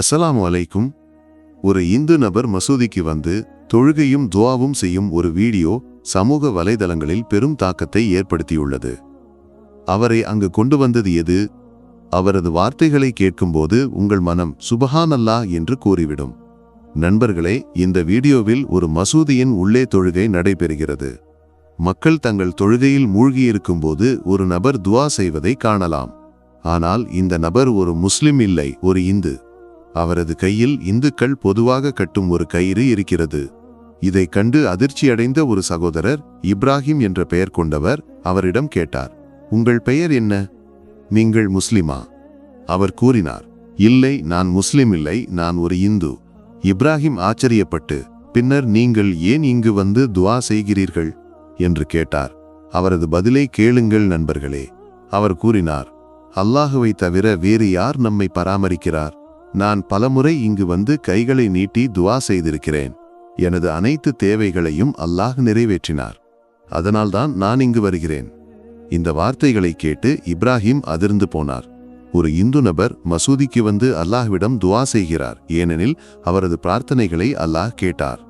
அஸ்ஸலாமு அலைக்கும். ஒரு இந்து நபர் மசூதிக்கு வந்து தொழுகையும் துவாவும் செய்யும் ஒரு வீடியோ சமூக வலைதளங்களில் பெரும் தாக்கத்தை ஏற்படுத்தியுள்ளது. அவரை அங்கு கொண்டு வந்தது எது? அவரது வார்த்தைகளை கேட்கும்போது உங்கள் மனம் சுபஹானல்லா என்று கூறிவிடும். நண்பர்களே இந்த வீடியோவில் ஒரு மசூதியின் உள்ளே தொழுகை நடைபெறுகிறது. மக்கள் தங்கள் தொழுகையில் மூழ்கியிருக்கும்போது ஒரு நபர் துவா செய்வதை காணலாம். ஆனால் இந்த நபர் ஒரு முஸ்லிம் இல்லை ஒரு இந்து. அவரது கையில் இந்துக்கள் பொதுவாக கட்டும் ஒரு கயிறு இருக்கிறது. இதை கண்டு அதிர்ச்சியடைந்த ஒரு சகோதரர் இப்ராஹிம் என்ற பெயர் கொண்டவர் அவரிடம் கேட்டார் உங்கள் பெயர் என்ன? நீங்கள் முஸ்லிமா? அவர் கூறினார் இல்லை நான் முஸ்லிம் இல்லை நான் ஒரு இந்து. இப்ராஹிம் ஆச்சரியப்பட்டு பின்னர் நீங்கள் ஏன் இங்கு வந்து துவா செய்கிறீர்கள்? என்று கேட்டார். அவரது பதிலை கேளுங்கள் நண்பர்களே. அவர் கூறினார் அல்லாஹுவை தவிர வேறு யார் நம்மை பராமரிக்கிறார்? நான் பலமுறை இங்கு வந்து கைகளை நீட்டி துவா செய்திருக்கிறேன். எனது அனைத்து தேவைகளையும் அல்லாஹ் நிறைவேற்றினார். அதனால்தான் நான் இங்கு வருகிறேன். இந்த வார்த்தைகளை கேட்டு இப்ராஹிம் அதிர்ந்து போனார். ஒரு இந்து நபர் மசூதிக்கு வந்து அல்லாஹ்விடம் துவா செய்கிறார். ஏனெனில் அவரது பிரார்த்தனைகளை அல்லாஹ் கேட்டார்.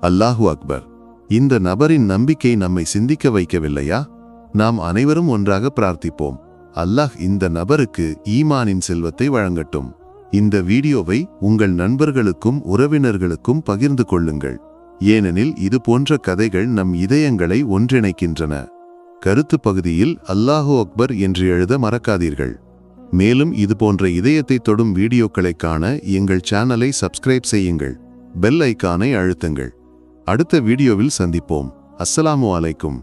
அல்லாஹு அக்பர் இந்த நபரின் நம்பிக்கை நம்மை சிந்திக்க வைக்கவில்லையா? நாம் அனைவரும் ஒன்றாக பிரார்த்திப்போம். அல்லாஹ் இந்த நபருக்கு ஈமானின் செல்வத்தை வழங்கட்டும். இந்த வீடியோவை உங்கள் நண்பர்களுக்கும் உறவினர்களுக்கும் பகிர்ந்து கொள்ளுங்கள். ஏனெனில் இது போன்ற கதைகள் நம் இதயங்களை ஒன்றிணைக்கின்றன. கருத்து பகுதியில் அல்லாஹு அக்பர் என்று எழுத மறக்காதீர்கள். மேலும் இது போன்ற இதயத்தை தொடும் வீடியோக்களை காண எங்கள் சேனலை சப்ஸ்கிரைப் செய்யுங்கள். பெல் ஐக்கானை அழுத்துங்கள். அடுத்த வீடியோவில் சந்திப்போம். அஸ்ஸலாமு அலைக்கும்.